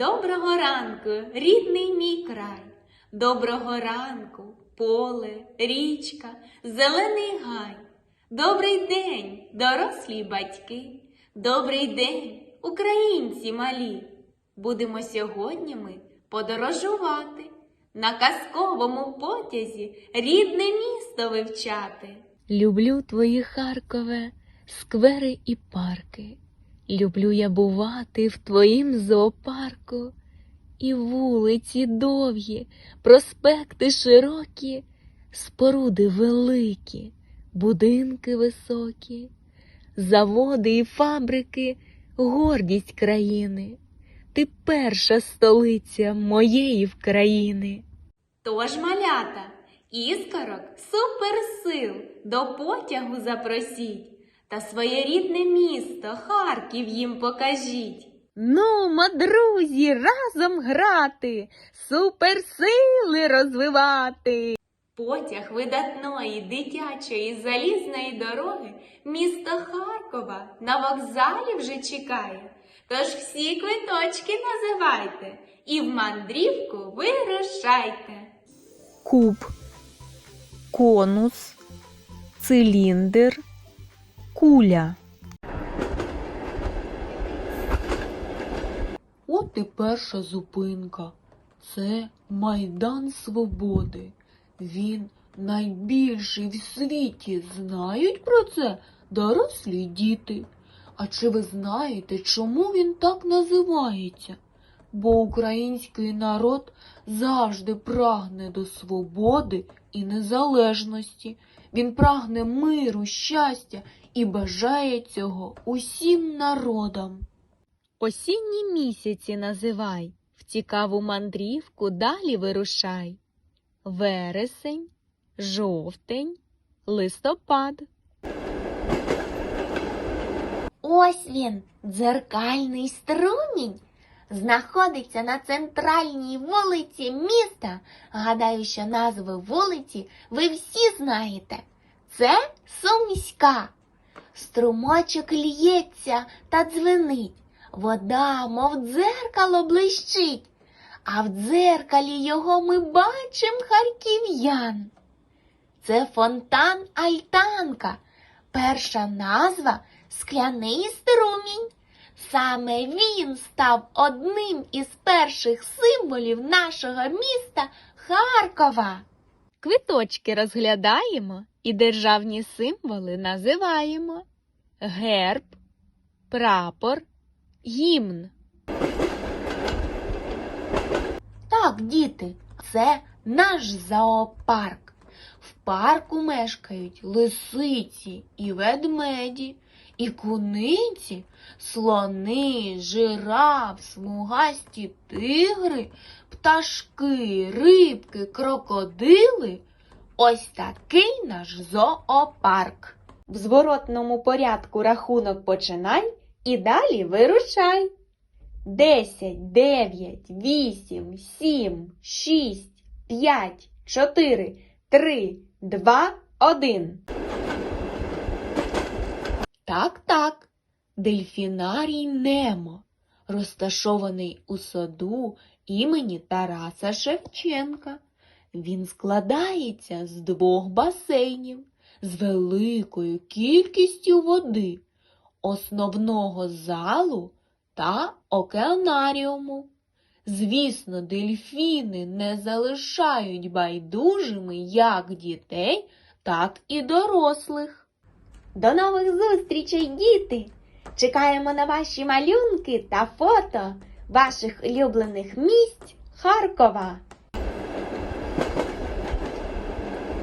Доброго ранку, рідний мій край, доброго ранку, поле, річка, зелений гай. Добрий день, дорослі батьки, добрий день, українці малі. Будемо сьогодні ми подорожувати, на казковому потязі рідне місто вивчати. Люблю твої Харкове, сквери і парки. Люблю я бувати в твоїм зоопарку. І вулиці довгі, проспекти широкі, споруди великі, будинки високі, заводи і фабрики, гордість країни. Ти перша столиця моєї в країни. Тож, малята, іскорок суперсил до потягу запросіть та своє рідне місто Харків їм покажіть. Нумо, друзі, разом грати, суперсили розвивати. Потяг видатної дитячої залізної дороги місто Харкова на вокзалі вже чекає. Тож всі квиточки називайте і в мандрівку вирушайте. Куб, конус, циліндр, куля. От і перша зупинка. Це Майдан Свободи. Він найбільший в світі. Знають про це дорослі діти. А чи ви знаєте, чому він так називається? Бо український народ завжди прагне до свободи і незалежності. Він прагне миру, щастя і бажає цього усім народам. Осінні місяці називай, в цікаву мандрівку далі вирушай. Вересень, жовтень, листопад. Ось він, дзеркальний струмінь, знаходиться на центральній вулиці міста. Гадаю, що назви вулиці ви всі знаєте. Це Сумська. Струмочок л'ється та дзвенить. Вода, мов дзеркало, блищить, а в дзеркалі його ми бачим харків'ян. Це фонтан Альтанка, перша назва скляний струмінь. Саме він став одним із перших символів нашого міста Харкова. Квиточки розглядаємо і державні символи називаємо. Герб, прапор, гімн. Так, діти, це наш зоопарк. В парку мешкають лисиці і ведмеді, і куниці, слони, жираф, смугасті тигри, пташки, рибки, крокодили. Ось такий наш зоопарк. В зворотному порядку рахунок починай і далі вирушай. Десять, дев'ять, вісім, сім, шість, п'ять, чотири, три, два, один. Так, так, дельфінарій Немо, розташований у саду імені Тараса Шевченка. Він складається з двох басейнів з великою кількістю води, основного залу та океанаріуму. Звісно, дельфіни не залишають байдужими як дітей, так і дорослих. До нових зустрічей, діти! Чекаємо на ваші малюнки та фото ваших улюблених місць Харкова.